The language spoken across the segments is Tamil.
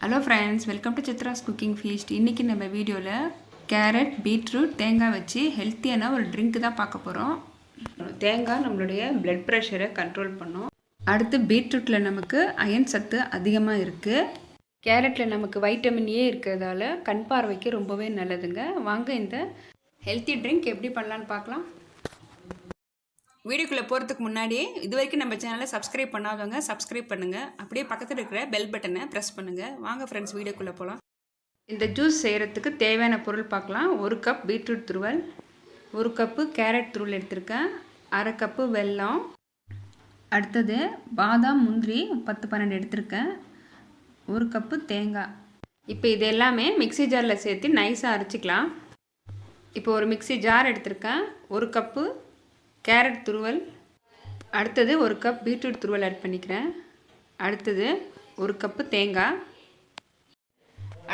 Hello friends welcome to Chitra's cooking feast இன்றைக்கி நம்ம வீடியோவில் கேரட் பீட்ரூட் தேங்காய் வச்சு ஹெல்த்தியான ஒரு ட்ரிங்க் தான் பார்க்க போகிறோம் தேங்காய் நம்மளுடைய பிளட் ப்ரெஷரை கண்ட்ரோல் பண்ணும். அடுத்து பீட்ரூட்டில் நமக்கு அயன் சத்து அதிகமாக இருக்குது கேரட்டில் நமக்கு வைட்டமின் ஏ இருக்கிறதால கண் பார்வைக்கு ரொம்பவே நல்லதுங்க. வாங்க இந்த ஹெல்த்தி ட்ரிங்க் எப்படி பண்ணலான்னு பார்க்கலாம். வீடியோக்குள்ளே போகிறதுக்கு முன்னாடியே இது வரைக்கும் நம்ம சேனலை சப்ஸ்கிரைப் பண்ணாதவங்க சப்ஸ்கிரைப் பண்ணுங்கள் அப்படியே பக்கத்தில் இருக்கிற பெல் பட்டனை ப்ரெஸ் பண்ணுங்கள் வாங்க ஃப்ரெண்ட்ஸ் வீடியோக்குள்ளே போகலாம் இந்த ஜூஸ் செய்கிறதுக்கு தேவையான பொருள் பார்க்கலாம். ஒரு கப் பீட்ரூட் துருவல் ஒரு கப்பு கேரட் துருவல் எடுத்திருக்கேன். அரை கப்பு வெல்லம். அடுத்தது பாதாம் முந்திரி பத்து பன்னெண்டு எடுத்திருக்கேன். ஒரு கப்பு தேங்காய். இப்போ இது எல்லாமே மிக்ஸி ஜாரில் சேர்த்து நைஸாக அரைச்சிக்கலாம். இப்போ ஒரு மிக்ஸி ஜார் எடுத்திருக்கேன். ஒரு கப்பு கேரட் துருவல். அடுத்தது ஒரு கப் பீட்ரூட் துருவல் ஆட் பண்ணிக்கிறேன். அடுத்தது ஒரு கப்பு தேங்காய்.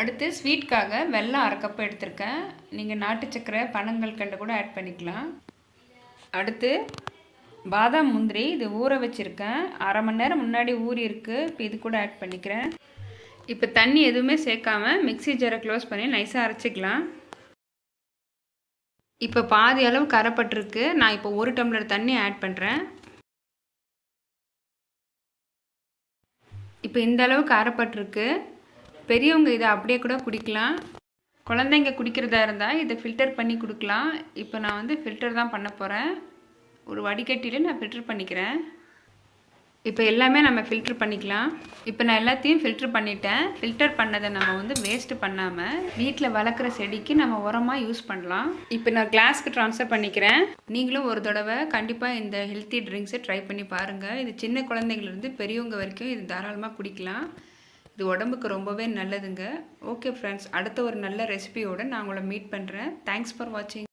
அடுத்து ஸ்வீட்காக வெல்லம் அரை கப்பு எடுத்திருக்கேன். நீங்கள் நாட்டு சக்கரை பனங்கள் கண்டு கூட ஆட் பண்ணிக்கலாம். அடுத்து பாதாம் முந்திரி இது ஊற வச்சுருக்கேன். அரை மணி நேரம் முன்னாடி ஊறி இருக்குது இப்போ இது கூட ஆட் பண்ணிக்கிறேன். இப்போ தண்ணி எதுவுமே சேர்க்காம மிக்ஸி ஜாரை க்ளோஸ் பண்ணி நைஸாக அரைச்சிக்கலாம். இப்போ பாதி அளவு கரைப்பட்டிருக்கு. நான் இப்போ ஒரு டம்ளர் தண்ணி ஆட் பண்ணுறேன் இப்போ இந்த அளவு கரைப்பட்டிருக்கு. பெரியவங்க இதை அப்படியே கூட குடிக்கலாம். குழந்தைங்க குடிக்கிறதா இருந்தால் இதை ஃபில்டர் பண்ணி கொடுக்கலாம். இப்போ நான் வந்து ஃபில்டர் தான் பண்ண போகிறேன் ஒரு வடிகட்டியில் நான் ஃபில்டர் பண்ணிக்கிறேன். இப்போ எல்லாமே நம்ம ஃபில்ட்ரு பண்ணிக்கலாம். இப்போ நான் எல்லாத்தையும் ஃபில்ட்ரு பண்ணிட்டேன். ஃபில்டர் பண்ணதை நம்ம வந்து வேஸ்ட்டு பண்ணாமல் வீட்டில் வளர்க்குற செடிக்கு நம்ம உரமாக யூஸ் பண்ணலாம். இப்போ நான் கிளாஸ்க்கு ட்ரான்ஸ்ஃபர் பண்ணிக்கிறேன். நீங்களும் ஒரு தடவை கண்டிப்பாக இந்த ஹெல்த்தி ட்ரிங்க்ஸை ட்ரை பண்ணி பாருங்கள் இது சின்ன குழந்தைங்கள்லேருந்து பெரியவங்க வரைக்கும் இது தாராளமாக குடிக்கலாம். இது உடம்புக்கு ரொம்பவே நல்லதுங்க. ஓகே ஃப்ரெண்ட்ஸ் அடுத்த ஒரு நல்ல ரெசிபியோடு நான் உங்களை மீட் பண்ணுறேன் தேங்க்ஸ் ஃபார் வாட்சிங்